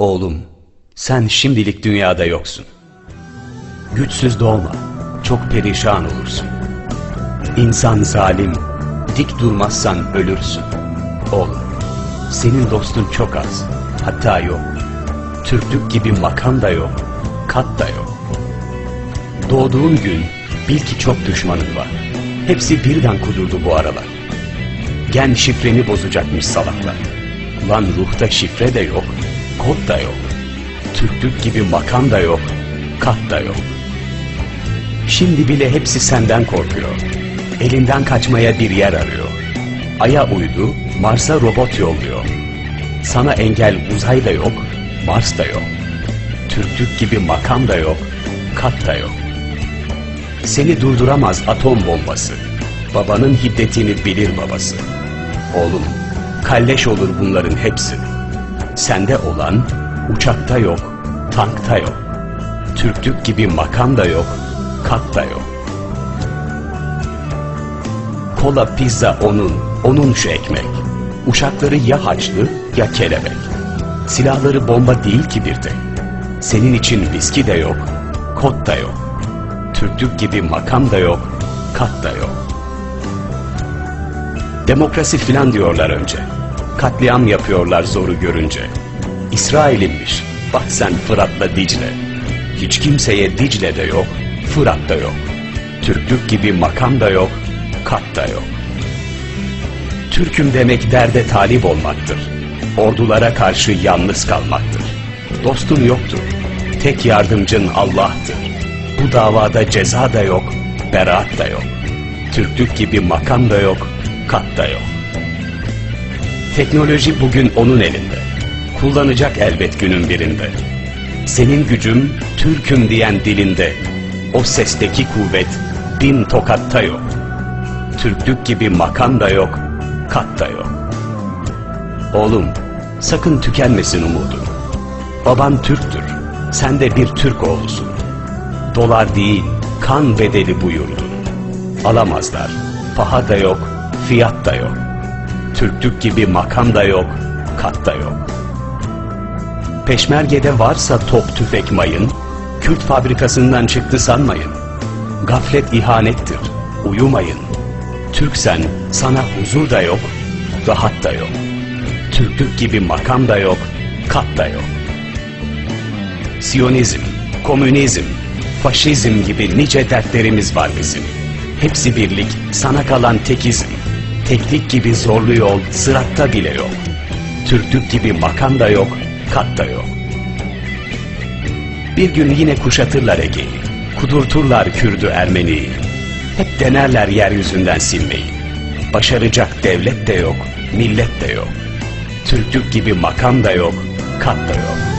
Oğlum, sen şimdilik dünyada yoksun. Güçsüz doğma, çok perişan olursun. İnsan zalim, dik durmazsan ölürsün. Oğlum, senin dostun çok az, hatta yok. Türklük gibi makam da yok, kat da yok. Doğduğun gün bil ki çok düşmanın var. Hepsi birden kudurdu bu aralar. Gen şifreni bozacakmış salaklar. Lan ruhta şifre de yok, kod da yok. Türklük gibi makam da yok, kat da yok. Şimdi bile hepsi senden korkuyor. Elinden kaçmaya bir yer arıyor. Ay'a uydu, Mars'a robot yolluyor. Sana engel uzay da yok, Mars da yok. Türklük gibi makam da yok, kat da yok. Seni durduramaz atom bombası. Babanın hiddetini bilir babası. Oğlum, kalleş olur bunların hepsi. Sende olan uçakta yok, tankta yok. Türklük gibi makam da yok, kat da yok. Kola pizza onun, onun şu ekmek. Uşakları ya haçlı ya kelebek. Silahları bomba değil ki bir tek. Senin için viski de yok, kod da yok. Türklük gibi makam da yok, kat da yok. Demokrasi filan diyorlar önce. Katliam yapıyorlar zoru görünce. İsrail'inmiş. Bak sen Fırat'la Dicle. Hiç kimseye Dicle de yok, Fırat da yok. Türklük gibi makam da yok, kat da yok. Türküm demek derde talip olmaktır. Ordulara karşı yalnız kalmaktır. Dostun yoktur. Tek yardımcın Allah'tır. Bu davada ceza da yok, beraat da yok. Türklük gibi makam da yok, kat da yok. Teknoloji bugün onun elinde. Kullanacak elbet günün birinde. Senin gücün Türküm diyen dilinde. O sesteki kuvvet bin tokatta yok. Türklük gibi makam da yok, kat da yok. Oğlum, sakın tükenmesin umudun. Baban Türktür, sen de bir Türk oğlusun. Dolar değil, kan bedeli buyurdun. Alamazlar, paha da yok, fiyat da yok. Türklük gibi makam da yok, kat da yok. Peşmergede varsa top tüfek mayın, Kürt fabrikasından çıktı sanmayın. Gaflet ihanettir, uyumayın. Türksen sana huzur da yok, rahat da yok. Türklük gibi makam da yok, kat da yok. Siyonizm, komünizm, faşizm gibi nice dertlerimiz var bizim. Hepsi birlik, sana kalan tekizm. Teklik gibi zorlu yol, sıratta bile yok. Türklük gibi makam da yok, kat da yok. Bir gün yine kuşatırlar Ege'yi, kudurturlar Kürdü Ermeni'yi. Hep denerler yeryüzünden silmeyi. Başaracak devlet de yok, millet de yok. Türklük gibi makam da yok, kat da yok.